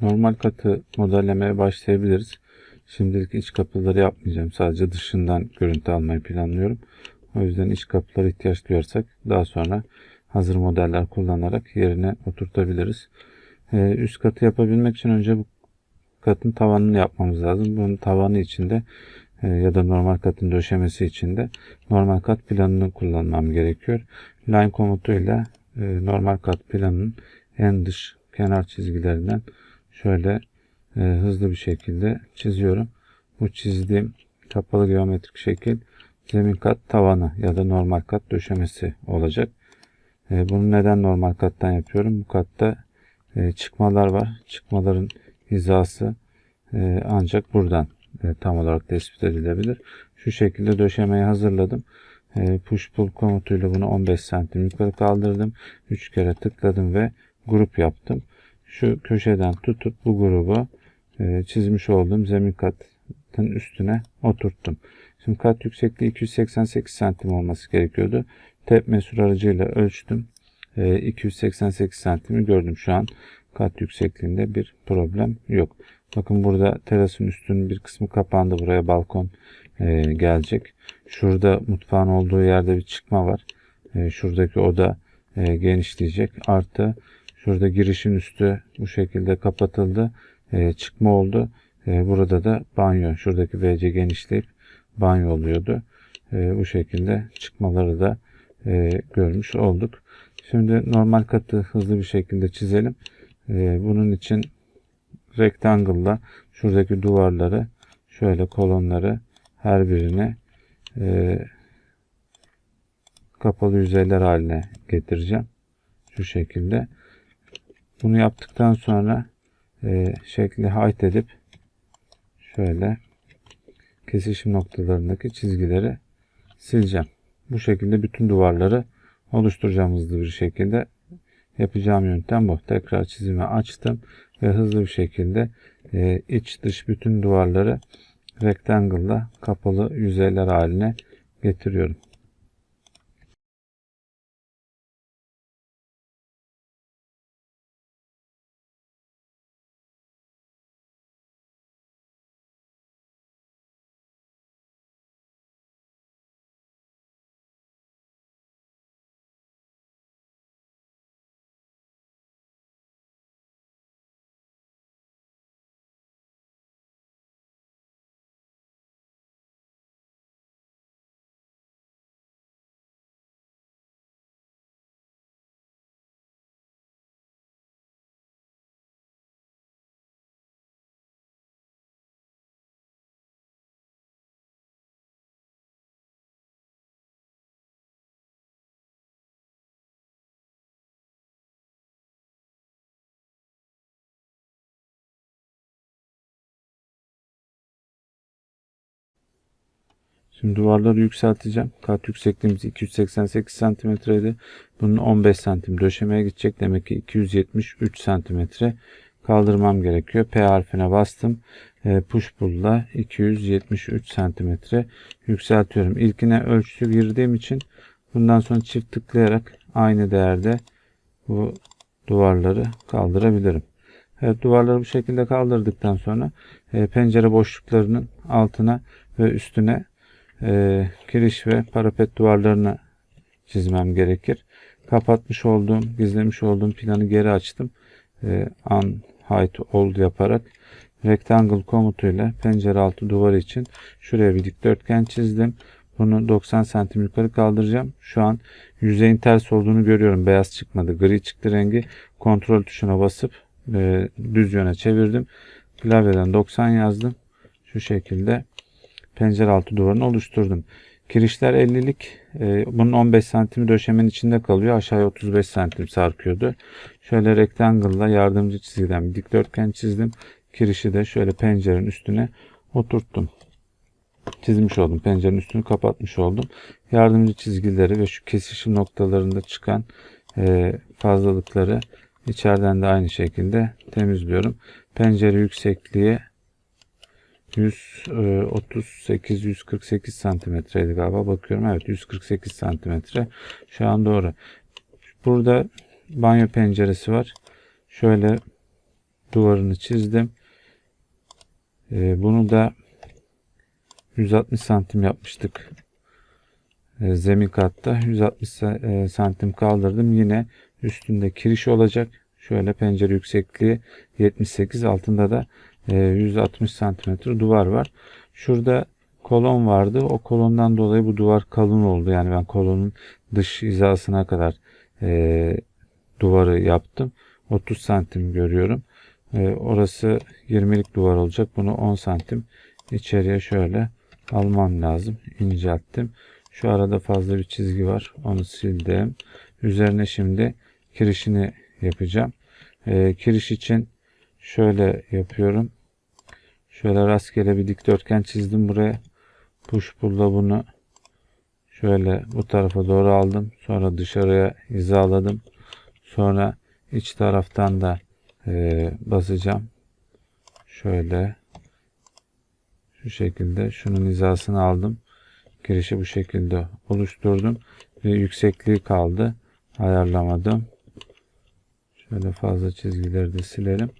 Normal katı modellemeye başlayabiliriz. Şimdilik iç kapıları yapmayacağım. Sadece dışından görüntü almayı planlıyorum. O yüzden iç kapılara ihtiyaç duyarsak daha sonra hazır modeller kullanarak yerine oturtabiliriz. Ee, üst katı yapabilmek için önce bu katın tavanını yapmamız lazım. Bunun tavanı içinde e, ya da normal katın döşemesi için de normal kat planını kullanmam gerekiyor. Line komutuyla e, normal kat planının en dış kenar çizgilerinden şöyle e, hızlı bir şekilde çiziyorum. Bu çizdiğim kapalı geometrik şekil zemin kat tavanı ya da normal kat döşemesi olacak. E, bunu neden normal kattan yapıyorum? Bu katta e, çıkmalar var. Çıkmaların hizası e, ancak buradan e, tam olarak tespit edilebilir. Şu şekilde döşemeyi hazırladım. E, push pull komutuyla bunu 15 santim yukarı kaldırdım. 3 kere tıkladım ve grup yaptım. Şu köşeden tutup bu grubu e, çizmiş olduğum zemin katın üstüne oturttum. Şimdi kat yüksekliği 288 santim olması gerekiyordu. Tep mesur aracıyla ölçtüm. E, 288 santimi gördüm şu an. Kat yüksekliğinde bir problem yok. Bakın burada terasın üstünün bir kısmı kapandı. Buraya balkon e, gelecek. Şurada mutfağın olduğu yerde bir çıkma var. E, şuradaki oda e, genişleyecek. Artı şurada girişin üstü bu şekilde kapatıldı. E, çıkma oldu. E, burada da banyo. Şuradaki WC genişleyip banyo oluyordu. E, bu şekilde çıkmaları da e, görmüş olduk. Şimdi normal katı hızlı bir şekilde çizelim. E, bunun için rectangle'la şuradaki duvarları şöyle kolonları her birine e, kapalı yüzeyler haline getireceğim. Şu şekilde. Bunu yaptıktan sonra e, şekli height edip şöyle kesişim noktalarındaki çizgileri sileceğim. Bu şekilde bütün duvarları oluşturacağım hızlı bir şekilde. Yapacağım yöntem bu. Tekrar çizimi açtım ve hızlı bir şekilde e, iç dış bütün duvarları rectangle'la kapalı yüzeyler haline getiriyorum. Şimdi duvarları yükselteceğim. Kat yüksekliğimiz 288 santimetreydi. Bunun 15 santim döşemeye gidecek. Demek ki 273 santimetre kaldırmam gerekiyor. P harfine bastım. E, push pull'la 273 santimetre yükseltiyorum. İlkine ölçü girdiğim için bundan sonra çift tıklayarak aynı değerde bu duvarları kaldırabilirim. Evet duvarları bu şekilde kaldırdıktan sonra e, pencere boşluklarının altına ve üstüne e, kiriş ve parapet duvarlarını çizmem gerekir. Kapatmış olduğum, gizlemiş olduğum planı geri açtım. E, un height old yaparak rectangle komutuyla pencere altı duvar için şuraya bir dikdörtgen çizdim. Bunu 90 santim yukarı kaldıracağım. Şu an yüzeyin ters olduğunu görüyorum. Beyaz çıkmadı. Gri çıktı rengi. Kontrol tuşuna basıp e, düz yöne çevirdim. Klavyeden 90 yazdım. Şu şekilde pencere altı duvarını oluşturdum. Kirişler 50'lik. E, bunun 15 santimi döşemenin içinde kalıyor. Aşağıya 35 santim sarkıyordu. Şöyle rectangle'la yardımcı çizgiden bir dikdörtgen çizdim. Kirişi de şöyle pencerenin üstüne oturttum. Çizmiş oldum. Pencerenin üstünü kapatmış oldum. Yardımcı çizgileri ve şu kesişim noktalarında çıkan e, fazlalıkları içeriden de aynı şekilde temizliyorum. Pencere yüksekliği 138 148 santimetreydi galiba bakıyorum evet 148 santimetre şu an doğru burada banyo penceresi var şöyle duvarını çizdim. Ee, bunu da 160 santim yapmıştık. Ee, zemin katta 160 sa- e, santim kaldırdım. Yine üstünde kiriş olacak. Şöyle pencere yüksekliği 78 altında da e, 160 santimetre duvar var. Şurada kolon vardı. O kolondan dolayı bu duvar kalın oldu. Yani ben kolonun dış hizasına kadar e, duvarı yaptım. 30 santim görüyorum. E, orası 20'lik duvar olacak. Bunu 10 santim içeriye şöyle almam lazım. İncelttim. Şu arada fazla bir çizgi var. Onu sildim. Üzerine şimdi kirişini yapacağım. E, kiriş için şöyle yapıyorum. Şöyle rastgele bir dikdörtgen çizdim buraya. Push pull'la bunu şöyle bu tarafa doğru aldım. Sonra dışarıya hizaladım. Sonra iç taraftan da e, basacağım. Şöyle şu şekilde şunun hizasını aldım. Girişi bu şekilde oluşturdum. Ve yüksekliği kaldı. Ayarlamadım. Şöyle fazla çizgileri de silelim.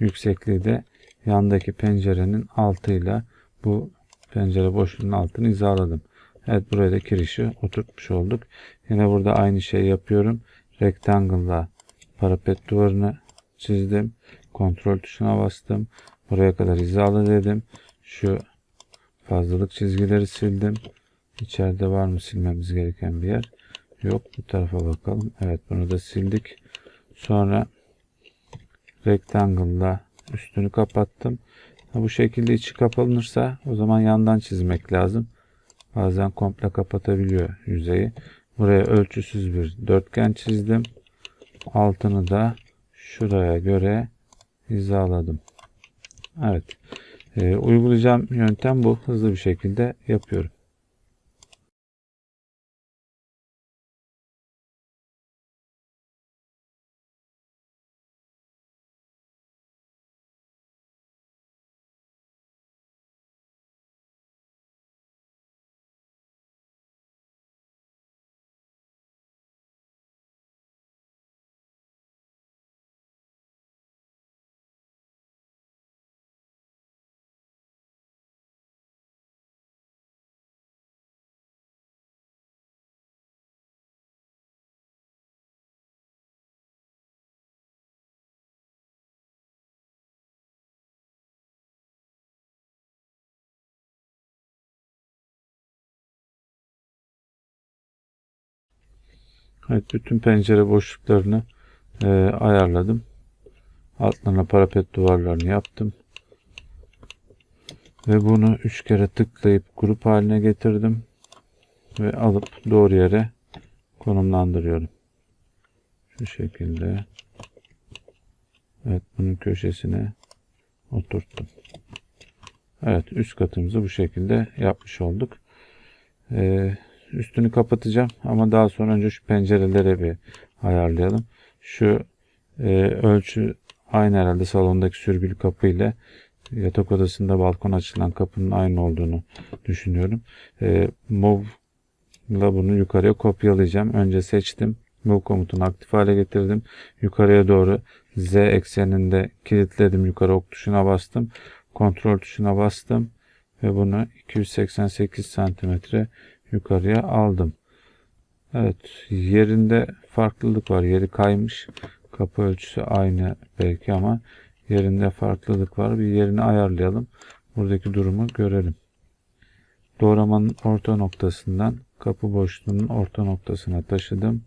Yüksekliği de yandaki pencerenin altıyla bu pencere boşluğunun altını hizaladım. Evet buraya da kirişi oturtmuş olduk. Yine burada aynı şey yapıyorum. Rectangle'la parapet duvarını çizdim. Kontrol tuşuna bastım. Buraya kadar hizalı dedim. Şu fazlalık çizgileri sildim. İçeride var mı silmemiz gereken bir yer? Yok. Bu tarafa bakalım. Evet bunu da sildik. Sonra rectangle'la üstünü kapattım. Ha, bu şekilde içi kapanırsa o zaman yandan çizmek lazım. Bazen komple kapatabiliyor yüzeyi. Buraya ölçüsüz bir dörtgen çizdim. Altını da şuraya göre hizaladım. Evet. Ee, uygulayacağım yöntem bu. Hızlı bir şekilde yapıyorum. Evet bütün pencere boşluklarını e, ayarladım. Altlarına parapet duvarlarını yaptım. Ve bunu üç kere tıklayıp grup haline getirdim. Ve alıp doğru yere konumlandırıyorum. Şu şekilde. Evet bunun köşesine oturttum. Evet üst katımızı bu şekilde yapmış olduk. Ee, üstünü kapatacağım ama daha sonra önce şu pencerelere bir ayarlayalım. Şu e, ölçü aynı herhalde salondaki sürgülü kapı ile yatak odasında balkon açılan kapının aynı olduğunu düşünüyorum. E, move ile bunu yukarıya kopyalayacağım. Önce seçtim. Move komutunu aktif hale getirdim. Yukarıya doğru Z ekseninde kilitledim. Yukarı ok tuşuna bastım. Kontrol tuşuna bastım. Ve bunu 288 santimetre yukarıya aldım. Evet yerinde farklılık var. Yeri kaymış. Kapı ölçüsü aynı belki ama yerinde farklılık var. Bir yerini ayarlayalım. Buradaki durumu görelim. Doğramanın orta noktasından kapı boşluğunun orta noktasına taşıdım.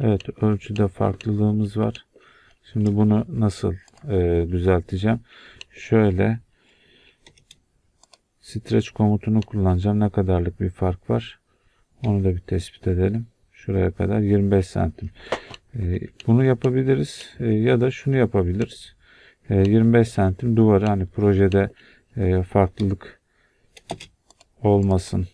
Evet ölçüde farklılığımız var. Şimdi bunu nasıl e, düzelteceğim? Şöyle stretch komutunu kullanacağım. Ne kadarlık bir fark var? Onu da bir tespit edelim. Şuraya kadar 25 santim. E, bunu yapabiliriz e, ya da şunu yapabiliriz. E, 25 santim duvarı hani projede e, farklılık olmasın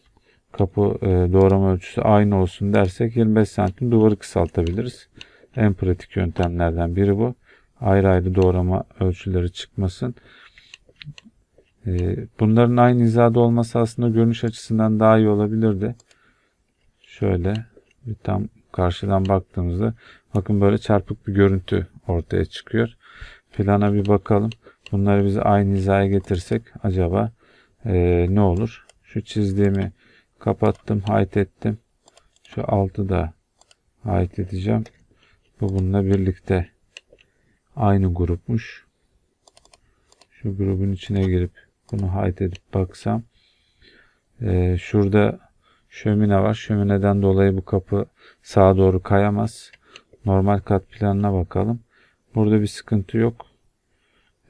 kapı e, doğrama ölçüsü aynı olsun dersek 25 santim duvarı kısaltabiliriz. En pratik yöntemlerden biri bu. Ayrı ayrı doğrama ölçüleri çıkmasın. E, bunların aynı hizada olması aslında görünüş açısından daha iyi olabilirdi. Şöyle tam karşıdan baktığımızda bakın böyle çarpık bir görüntü ortaya çıkıyor. plana bir bakalım. Bunları biz aynı hizaya getirsek acaba e, ne olur? Şu çizdiğimi kapattım, hide ettim. Şu altı da hide edeceğim. Bu bununla birlikte aynı grupmuş. Şu grubun içine girip bunu hide edip baksam e, şurada şömine var. Şömineden dolayı bu kapı sağa doğru kayamaz. Normal kat planına bakalım. Burada bir sıkıntı yok.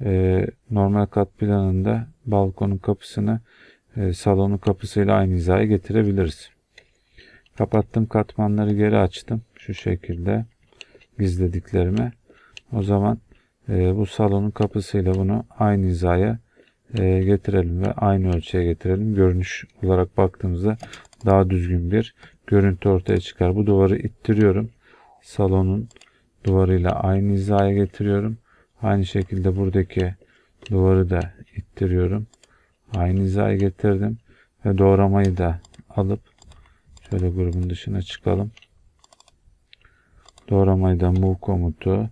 Ee, normal kat planında balkonun kapısını e, salonun kapısıyla aynı hizaya getirebiliriz. Kapattım katmanları geri açtım. Şu şekilde gizlediklerimi. O zaman e, bu salonun kapısıyla bunu aynı hizaya e, getirelim ve aynı ölçüye getirelim. Görünüş olarak baktığımızda daha düzgün bir görüntü ortaya çıkar. Bu duvarı ittiriyorum. Salonun duvarıyla aynı hizaya getiriyorum. Aynı şekilde buradaki duvarı da ittiriyorum. Aynı hizaya getirdim. Ve doğramayı da alıp şöyle grubun dışına çıkalım. Doğramayı da move komutu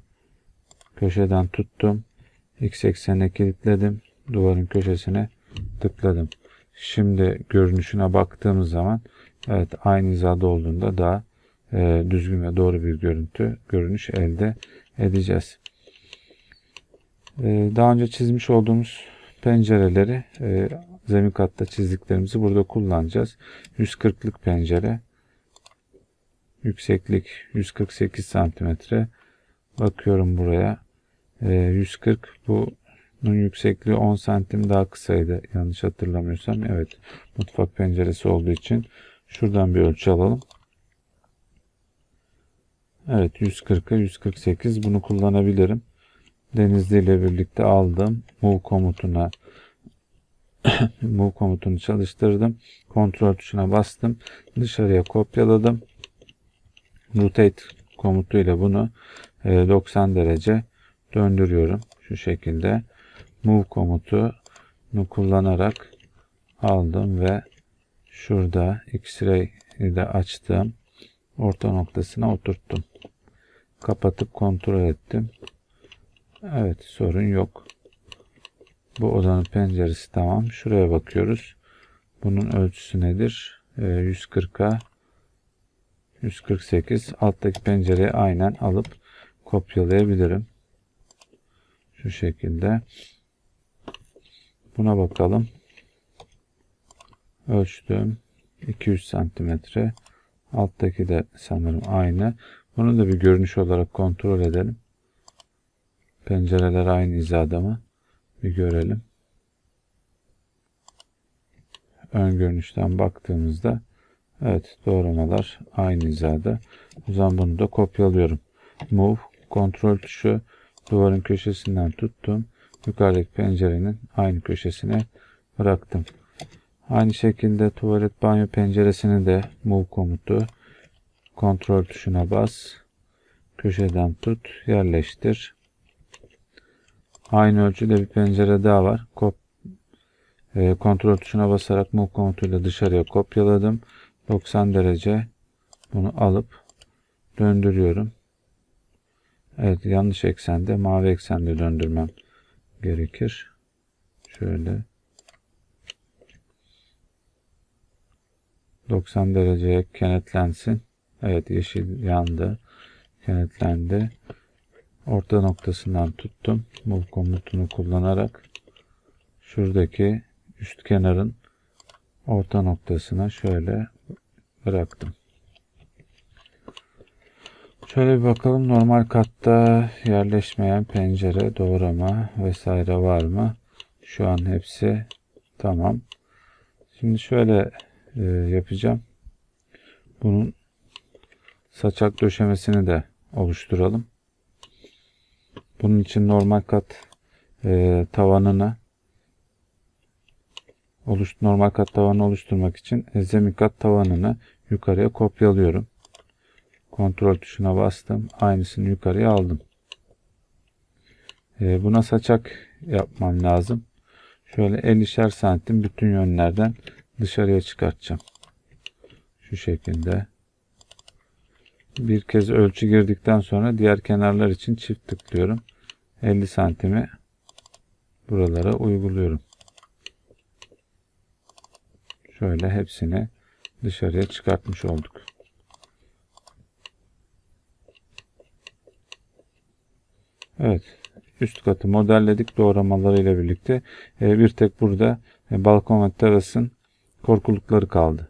köşeden tuttum. X eksenine kilitledim. Duvarın köşesine tıkladım. Şimdi görünüşüne baktığımız zaman evet aynı hizada olduğunda daha e, düzgün ve doğru bir görüntü, görünüş elde edeceğiz. E, daha önce çizmiş olduğumuz pencereleri e, zemin katta çizdiklerimizi burada kullanacağız. 140'lık pencere. Yükseklik 148 santimetre. Bakıyorum buraya. E, 140 bunun yüksekliği 10 santim daha kısaydı. Yanlış hatırlamıyorsam. Evet. Mutfak penceresi olduğu için şuradan bir ölçü alalım. Evet 140'a 148 bunu kullanabilirim. Denizli ile birlikte aldım. Move komutuna move komutunu çalıştırdım. Kontrol tuşuna bastım. Dışarıya kopyaladım. Rotate komutuyla bunu 90 derece döndürüyorum. Şu şekilde move komutunu kullanarak aldım ve şurada X-ray ile açtım. Orta noktasına oturttum. Kapatıp kontrol ettim. Evet sorun yok. Bu odanın penceresi tamam. Şuraya bakıyoruz. Bunun ölçüsü nedir? Ee, 140'a 148. Alttaki pencereyi aynen alıp kopyalayabilirim. Şu şekilde. Buna bakalım. Ölçtüm. 200 santimetre. Alttaki de sanırım aynı. Bunu da bir görünüş olarak kontrol edelim. Pencereler aynı hizada mı? Bir görelim. Ön görünüşten baktığımızda evet doğramalar aynı hizada. O zaman bunu da kopyalıyorum. Move kontrol tuşu duvarın köşesinden tuttum. Yukarıdaki pencerenin aynı köşesine bıraktım. Aynı şekilde tuvalet banyo penceresini de move komutu kontrol tuşuna bas. Köşeden tut, yerleştir. Aynı ölçüde bir pencere daha var. Kop e, kontrol tuşuna basarak move komutuyla dışarıya kopyaladım. 90 derece bunu alıp döndürüyorum. Evet yanlış eksende mavi eksende döndürmem gerekir. Şöyle 90 dereceye kenetlensin. Evet yeşil yandı. Kenetlendi. Orta noktasından tuttum. Move komutunu kullanarak şuradaki üst kenarın orta noktasına şöyle bıraktım. Şöyle bir bakalım normal katta yerleşmeyen pencere, doğrama vesaire var mı? Şu an hepsi tamam. Şimdi şöyle e, yapacağım. Bunun saçak döşemesini de oluşturalım. Bunun için normal kat e, tavanını oluş, normal kat tavanı oluşturmak için zemin kat tavanını yukarıya kopyalıyorum. Kontrol tuşuna bastım. Aynısını yukarıya aldım. E, buna saçak yapmam lazım. Şöyle 50'şer santim bütün yönlerden dışarıya çıkartacağım. Şu şekilde. Bir kez ölçü girdikten sonra diğer kenarlar için çift tıklıyorum. 50 santimi buralara uyguluyorum. Şöyle hepsini dışarıya çıkartmış olduk. Evet. Üst katı modelledik doğramalarıyla birlikte. Ee, bir tek burada e, balkon ve terasın korkulukları kaldı.